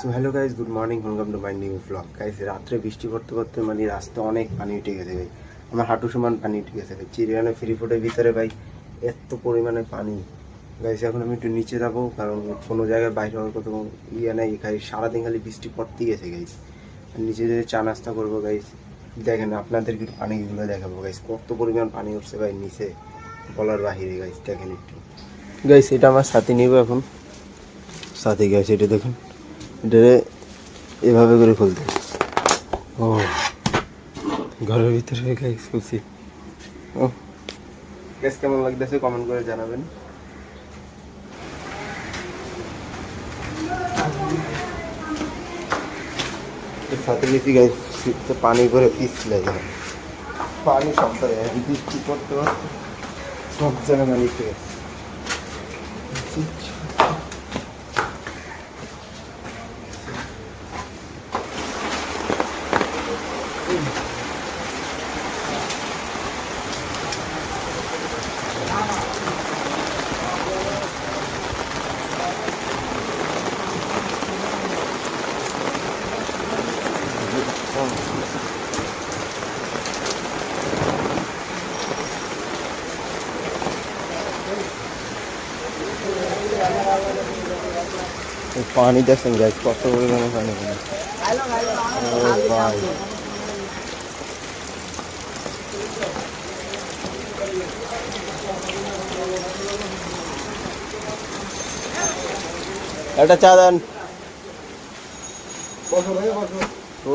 So hello guys good morning welcome to my new blog guys রাত্রে বৃষ্টি পড়তে পড়তে মানে রাস্তা অনেক পানি উঠে গেছে ভাই। আমার হাঁটু সমান পানি উঠে গেছে ভাই। চিড়িয়ানা ফ্রি ফুডের ভিতরে ভাই, এত পরিমাণে পানি। গাইজ এখন আমি একটু নিচে যাব, কারণ কোনো জায়গায় বাইরে হওয়ার কথা ইয়ে নেই। খালি সারাদিন খালি বৃষ্টি পড়তেই গেছে গাইজ নিচে যেয়ে চা নাস্তা করব গাইজ দেখেন, আপনাদেরকে একটু পানিগুলো দেখাবো গাইজ কত পরিমাণ পানি উঠছে ভাই নিচে, বলার বাহিরে গাইজ দেখেন একটু। গাইজ এটা আমার সাথে নিব এখন। সাথে গাইজ এটা দেখুন। এটা এভাবে করে খুলতে। ও ঘরের ভিতরে খুলছি। ও গ্যাস কেমন লাগতেছে কমেন্ট করে জানাবেন। সাথে নিচে গাইস শীতে পানি করে পিছলে যায় পানি সব জায়গায় বৃষ্টি করতে করতে সব জায়গায় পানি পানি দেখছেন গাইস কত পরিমাণে পানি ভাই একটা চা দেন। ও ও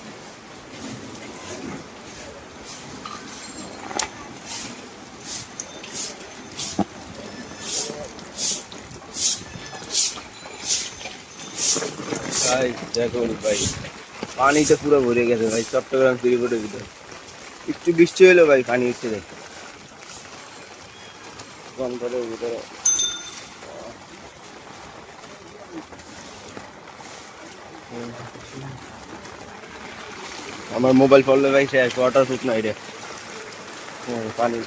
ভাই দেখুন ভাই। পানিতে পুরো ভরে গেছে ভাই চট্টগ্রাম সিরিপোর্টের ভিতরে একটু বৃষ্টি হলো ভাই পানি উঠছে গন্ধরের ভিতরে। আমার মোবাইল পড়লে ভাই শেষ ওয়াটার প্রুফ রে। হুম, পানি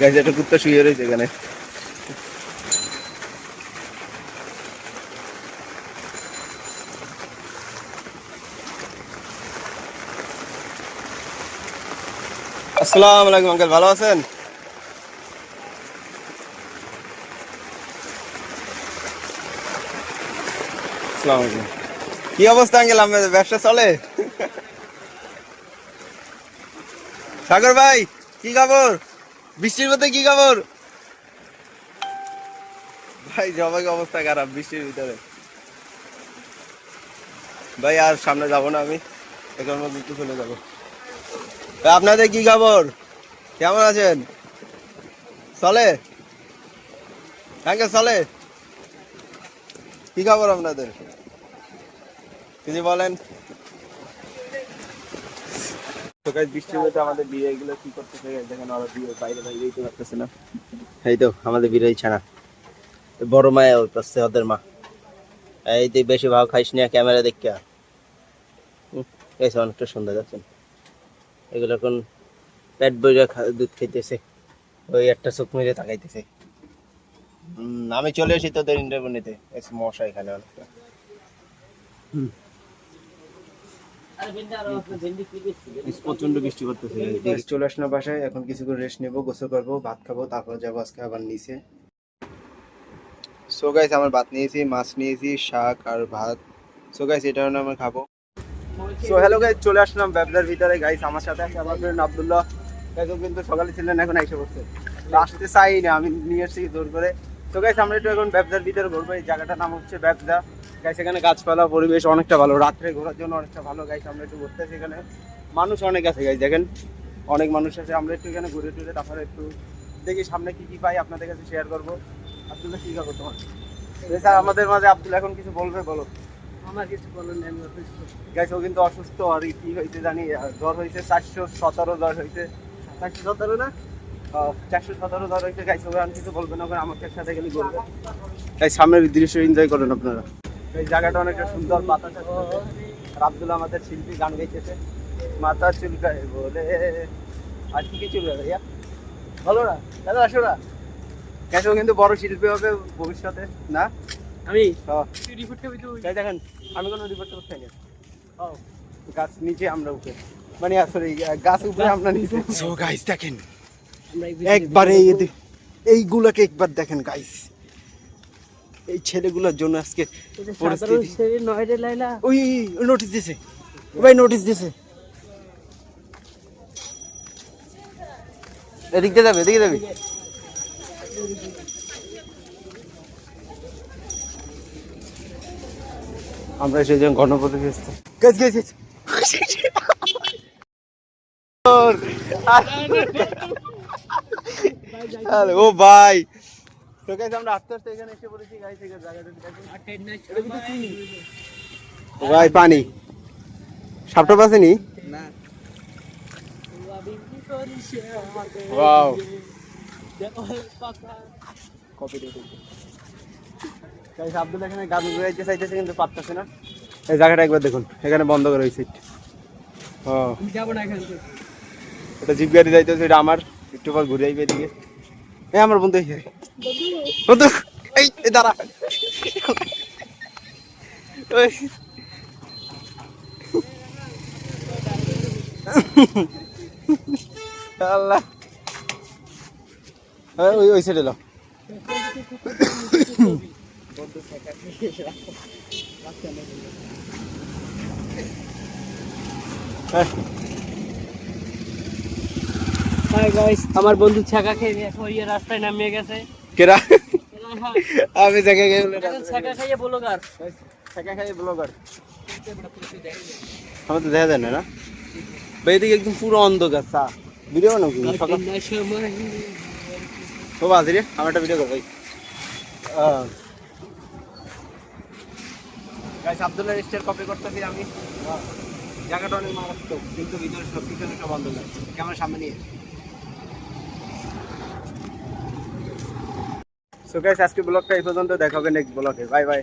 গাছ একটা কুত্তা শুয়ে রয়েছে এখানে। আলাইকুম, আঙ্কেল, ভালো আছেন? কি অবস্থা, আঙ্কেল? আপনাদের ব্যবসা চলে? সাগর ভাই, কি খবর? বৃষ্টির মধ্যে কি খবর? ভাই সবাই অবস্থা খারাপ বৃষ্টির ভিতরে। ভাই, আর সামনে যাব না আমি। এখন মধ্যে একটু চলে যাব। আপনাদের কি খবর? কেমন আছেন? চলে? হ্যাঁ চলে। কি খবর আপনাদের? কিছু বলেন। তো গাইস বৃষ্টির মধ্যে আমাদের বিড়াই গুলো কি করতেছে দেখেন ওরা বিয়ে বাইরে বাইরে যেতে পারতেছে না। এই তো আমাদের বিড়াই বড় মায়া করতেছে ওদের মা। এই তুই বেশি ভাব খাইস না ক্যামেরা দেখে এই অনেকটা সুন্দর যাচ্ছেন এগুলো এখন পেট বইরা দুধ খাইতেছে। ওই একটা চোখ মেরে তাকাইতেছে। আমি চলে এসেছি তোদের ইন্টারভিউ নিতে মশা এখানে অনেকটা। প্রচণ্ড বৃষ্টি করতেছে। চলে আসলাম বাসায় এখন কিছু করে রেস্ট নেব গোসল করব ভাত খাব তারপর যাব আজকে আবার নিচে। সো গাইস আমার ভাত নিয়েছি মাছ নিয়েছি শাক আর ভাত। সো গাইস এটা হলো আমরা খাব। সো হ্যালো গাইস চলে আসলাম ব্যবসার ভিতরে। গাইস আমার সাথে আছে আমার ফ্রেন্ড আব্দুল্লাহ। গাইস কিন্তু সকালে ছিলেন এখন এসে তো আসতে চাই না আমি নিয়ে এসেছি জোর করে। তো গাইস আমরা একটু এখন ব্যবসার ভিতরে ঘুরবো। এই জায়গাটার নাম হচ্ছে ব্যবসা গাইস এখানে গাছপালা পরিবেশ অনেকটা ভালো। রাত্রে ঘোরার জন্য অনেকটা ভালো। গাইস আমরা একটু ঘুরতেছি এখানে। মানুষ অনেক আছে গাইস দেখেন? অনেক মানুষ আছে। আমরা একটু এখানে ঘুরে টুরে তারপরে একটু দেখি সামনে কি কি পাই আপনাদের কাছে শেয়ার করব। আব্দুল্লাহ কি খবর তোমার? স্যার আমাদের মাঝে আব্দুল এখন কিছু বলবে বলো। আমার কিছু বলার নেই আমি অসুস্থ। গাইস ও কিন্তু অসুস্থ আর কি হয়েছে জানি জ্বর হয়েছে চারশো সতেরো জ্বর হয়েছে। চারশো সতেরো না? চারশো সতেরো জ্বর হয়েছে গাইস ওখানে কিছু বলবেন ওখানে আমাকে সাথে গেলে বলবে গাইস সামনের দৃশ্য এনজয় করেন আপনারা। এই জায়গাটা অনেকটা সুন্দর বাতাস আছে আর আব্দুল আমাদের শিল্পী গান গাইতেছে। মাথা চুলকায় বলে আর কি কি চুলকায় ভাইয়া? ভালো না? দাদা আসো না? গাইস কিন্তু বড় শিল্পী হবে ভবিষ্যতে না? আমি? হ্যাঁ। রিপোর্ট তুই? দেখেন আমি কোনো রিপোর্ট করতে চাই না। গাছ নিচে আমরা উঠে মানে আসলে গাছ উপরে আমরা নিচে। সো গাইস দেখেন। একবার এইগুলাকে একবার দেখেন গাইস এই ছেলেগুলোর জন্য আজকে ওই নোটিস দিছে। ভাই নোটিস দিছে। এদিক দিয়ে যাবে এদিকে যাবে। আমরা সেজন গণপতি ফেসতে গাছ গাছ গাছ ও ভাই। তো আমরা আস্তে আস্তে এখানে এসে পড়েছি গাইস এই জায়গাটা দেখেন। ও ভাই পানি। সাপটা পাসেনি না? ওয়াও কপি গাইস আব্দুল এখানে গান গাইতে চাইতেছে কিন্তু পারতেছে না। এই জায়গাটা একবার দেখুন এখানে বন্ধ করে হয়েছে ও যাব না এখান থেকে। এটা জিপ গাড়ি যাইতেছে এটা আমার। একটু পর ঘুরে আইবে এদিকে। এই আমার বন্ধু এই বন্ধু এই দাঁড়া। আল্লাহ। লাও হ্যাঁ। হাই গাইস আমার বন্ধু ছাকা খেয়ে ইয়ে রাস্তায় নামিয়ে গেছে। কেরা? আমি গেলে এখন ছাকা খাইয়ে বলো কার টাকা ব্লগার। আমার তো দেখা যায় না না? ভাই একদম পুরো অন্ধকার চা। ভিডিও বানাও কি? সকাল ও বাজি রে আমার একটা ভিডিও কর ভাই। গাইস আব্দুল্লাহ স্টার কপি করতেছি আমি। জায়গাটা অনেক মারাত্মক কিন্তু ভিতরে সব কিছু একটা বন্ধ নাই ক্যামেরা সামনে নিয়ে? সো গাইস আজকে ব্লগটা এই পর্যন্ত। দেখা হবে নেক্সট ব্লগে বাই বাই